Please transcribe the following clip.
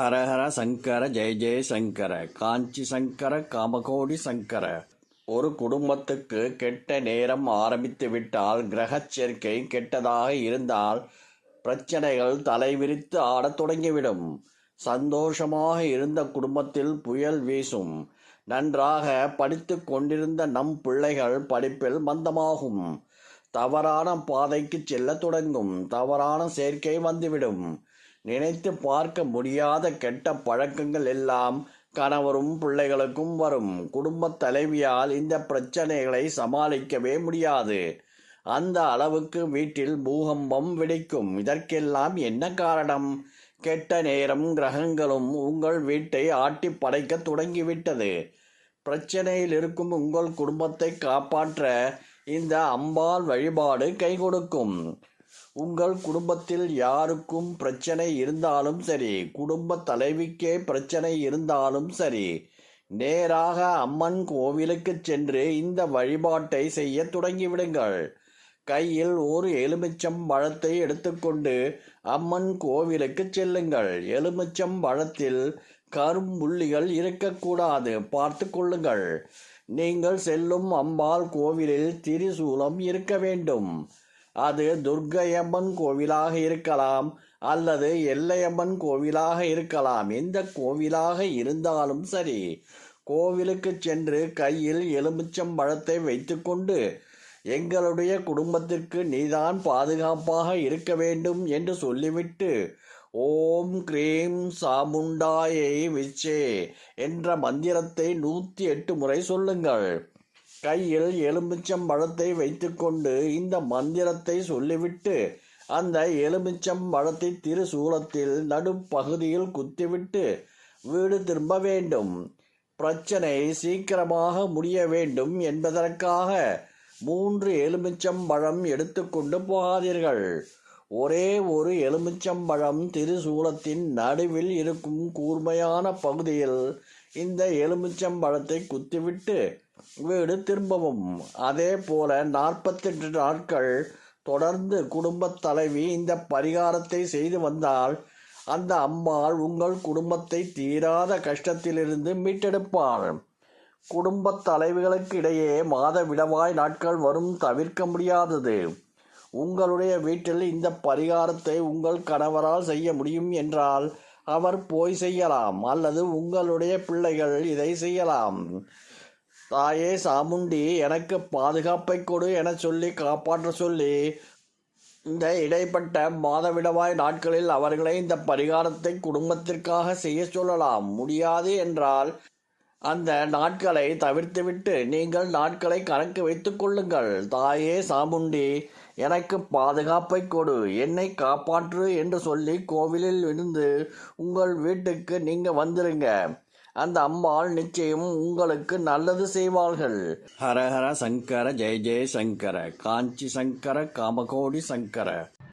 ஹரஹர சங்கர ஜெய ஜெய சங்கர காஞ்சி சங்கர காமகோடி சங்கர. ஒரு குடும்பத்துக்கு கெட்ட நேரம் ஆரம்பித்து விட்டால் கிரகச் சேர்க்கை கெட்டதாக இருந்தால் பிரச்சனைகள் தலைவிரித்து ஆடத் தொடங்கிவிடும். சந்தோஷமாக இருந்த குடும்பத்தில் புயல் வீசும். நன்றாக படித்து கொண்டிருந்த நம் பிள்ளைகள் படிப்பில் மந்தமாகும். தவறான பாதைக்கு செல்லத் தொடங்கும். தவறான சேர்க்கை வந்துவிடும். நினைத்து பார்க்க முடியாத கெட்ட பழக்கங்கள் எல்லாம் கணவரும் பிள்ளைகளுக்கும் வரும். குடும்பத் தலைவியால் இந்த பிரச்சனைகளை சமாளிக்கவே முடியாது. அந்த அளவுக்கு வீட்டில் பூகம்பம் வெடிக்கும். இதற்கெல்லாம் என்ன காரணம்? கெட்ட நேரம் கிரகங்களும் உங்கள் வீட்டை ஆட்டி படைக்க தொடங்கிவிட்டது. பிரச்சனையில் இருக்கும் உங்கள் குடும்பத்தை காப்பாற்ற இந்த அம்பாள் வழிபாடு கை கொடுக்கும் உங்கள் குடும்பத்தில் யாருக்கும் பிரச்சனை இருந்தாலும் சரி குடும்ப தலைவிக்கே பிரச்சனை இருந்தாலும் சரி நேராக அம்மன் கோவிலுக்கு சென்று இந்த வழிபாட்டை செய்ய தொடங்கிவிடுங்கள். கையில் ஒரு எலுமிச்சம் பழத்தை எடுத்துக்கொண்டு அம்மன் கோவிலுக்கு செல்லுங்கள். எலுமிச்சம் பழத்தில் கரும்புள்ளிகள் இருக்கக்கூடாது. பார்த்து கொள்ளுங்கள். நீங்கள் செல்லும் அம்பாள் கோவிலில் திரிசூலம் இருக்க வேண்டும். அது துர்க்கையம்மன் கோவிலாக இருக்கலாம் அல்லது எல்லையம்மன் கோவிலாக இருக்கலாம். எந்த கோவிலாக இருந்தாலும் சரி கோவிலுக்கு சென்று கையில் எலுமிச்சம் பழத்தை வைத்துக்கொண்டு எங்களுடைய குடும்பத்திற்கு நீதான் பாதுகாப்பாக இருக்க வேண்டும் என்று சொல்லிவிட்டு ஓம் கிரீம் சாமுண்டாயை விச்சே என்ற மந்திரத்தை நூற்றி எட்டு முறை சொல்லுங்கள். கையில் எலுமிச்சம் பழத்தை வைத்துக்கொண்டு இந்த மந்திரத்தை சொல்லிவிட்டு அந்த எலுமிச்சம் பழத்தை திருசூலத்தில் நடுப்பகுதியில் குத்திவிட்டு வீடு திரும்ப வேண்டும். பிரச்சனை சீக்கிரமாக முடிய வேண்டும் என்பதற்காக மூன்று எலுமிச்சம் பழம் எடுத்துக்கொண்டு போகாதீர்கள். ஒரே ஒரு எலுமிச்சம் பழம் திருசூலத்தின் நடுவில் இருக்கும் கூர்மையான பகுதியில் இந்த எலுமிச்சம் பழத்தை குத்திவிட்டு வீடு திரும்பவும். அதே போல நாற்பத்தெட்டு நாட்கள் தொடர்ந்து குடும்பத் தலைவி இந்த பரிகாரத்தை செய்து வந்தால் அந்த அம்மாள் உங்கள் குடும்பத்தை தீராத கஷ்டத்திலிருந்து மீட்டெடுப்பாள். குடும்பத் தலைவிகளுக்கு இடையே மாத விடவாய் நாட்கள் வரும் தவிர்க்க முடியாதது. உங்களுடைய வீட்டில் இந்த பரிகாரத்தை உங்கள் கணவரால் செய்ய முடியும் என்றால் அவர் போய் செய்யலாம். அல்லது உங்களுடைய பிள்ளைகள் இதை செய்யலாம். தாயே சாமுண்டி எனக்கு பாதுகாப்பை கொடு என சொல்லி காப்பாற்ற சொல்லி. இந்த இடைப்பட்ட மாதவிடவாய் நாட்களில் அவர்களை இந்த பரிகாரத்தை குடும்பத்திற்காக செய்ய சொல்லலாம். முடியாது என்றால் அந்த நாட்களை தவிர்த்துவிட்டு நீங்கள் நாட்களை கணக்கு வைத்து கொள்ளுங்கள். தாயே சாமுண்டி எனக்கு பாதுகாப்பை கொடு. என்னை காப்பாற்று என்று சொல்லி கோவிலில் இருந்து உங்கள் வீட்டுக்கு நீங்கள் வந்துருங்க. அந்த அம்மாள் நிச்சயம் உங்களுக்கு நல்லது செய்வார்கள். ஹரஹர சங்கர ஜெய ஜெய சங்கர காஞ்சி சங்கர காமகோடி சங்கர.